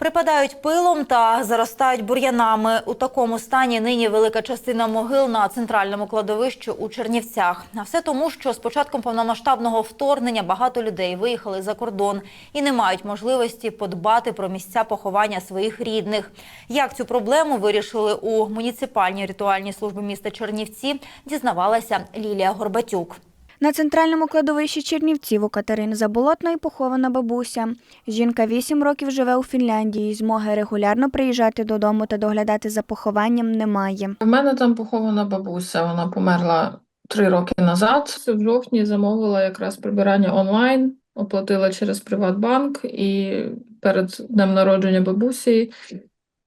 Припадають пилом та заростають бур'янами. У такому стані нині велика частина могил на центральному кладовищі у Чернівцях. А все тому, що з початком повномасштабного вторгнення багато людей виїхали за кордон і не мають можливості подбати про місця поховання своїх рідних. Як цю проблему вирішили у муніципальній ритуальній службі міста Чернівці, дізнавалася Лілія Горбатюк. На центральному кладовищі Чернівців у Катерини Заболотної похована бабуся. Жінка вісім років живе у Фінляндії. Змоги регулярно приїжджати додому та доглядати за похованням немає. В мене там похована бабуся, вона померла три роки назад. В жовтні замовила якраз прибирання онлайн, оплатила через Приватбанк, і перед днем народження бабусі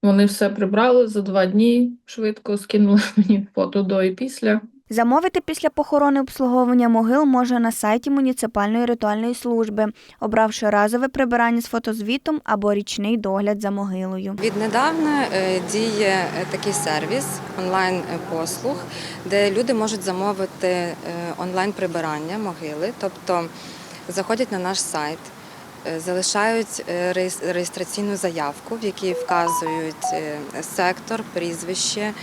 вони все прибрали за два дні, швидко скинули мені фото до і після. Замовити після похорони обслуговування могил можна на сайті муніципальної ритуальної служби, обравши разове прибирання з фотозвітом або річний догляд за могилою. Віднедавна е, діє е, такий сервіс онлайн е, де люди можуть замовити е, онлайн прибирання могили, тобто заходять на наш сайт. Е, Залишають е, реєстраційну заявку, в якій вказують е, сектор, прізвище,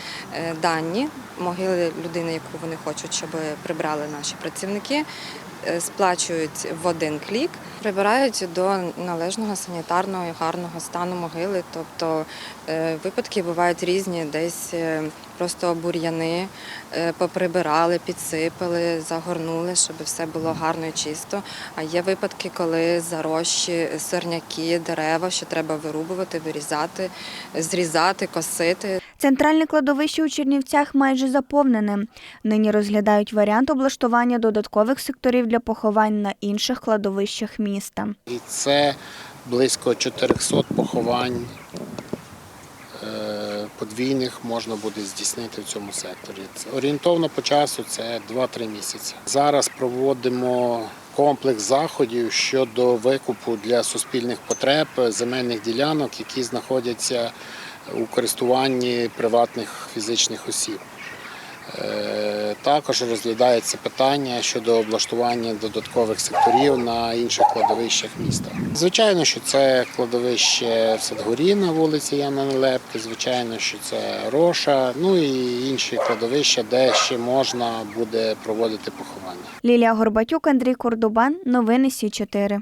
дані могили людини, яку вони хочуть, щоб прибрали наші працівники, сплачують в один клік, прибирають до належного санітарного і гарного стану могили. Тобто е, випадки бувають різні, десь е, просто бур'яни е, поприбирали, підсипали, загорнули, щоб все було гарно і чисто. А є випадки, коли зарощі, сорняки, дерева, що треба вирубувати, вирізати, зрізати, косити. Центральне кладовище у Чернівцях майже заповнене. Нині розглядають варіант облаштування додаткових секторів для поховань на інших кладовищах міста. І це близько 400 поховань е, подвійних можна буде здійснити в цьому секторі. Орієнтовно по часу це 2-3 місяці. Зараз проводимо комплекс заходів щодо викупу для суспільних потреб земельних ділянок, які знаходяться у користуванні приватних фізичних осіб. Е, Також розглядається питання щодо облаштування додаткових секторів на інших кладовищах міста. Звичайно, що це кладовище в Садгорі на вулиці Яна Нелепки, звичайно, що це Роша, ну і інші кладовища, де ще можна буде проводити поховання. Лілія Горбатюк, Андрій Кордубан. Новини Сі 4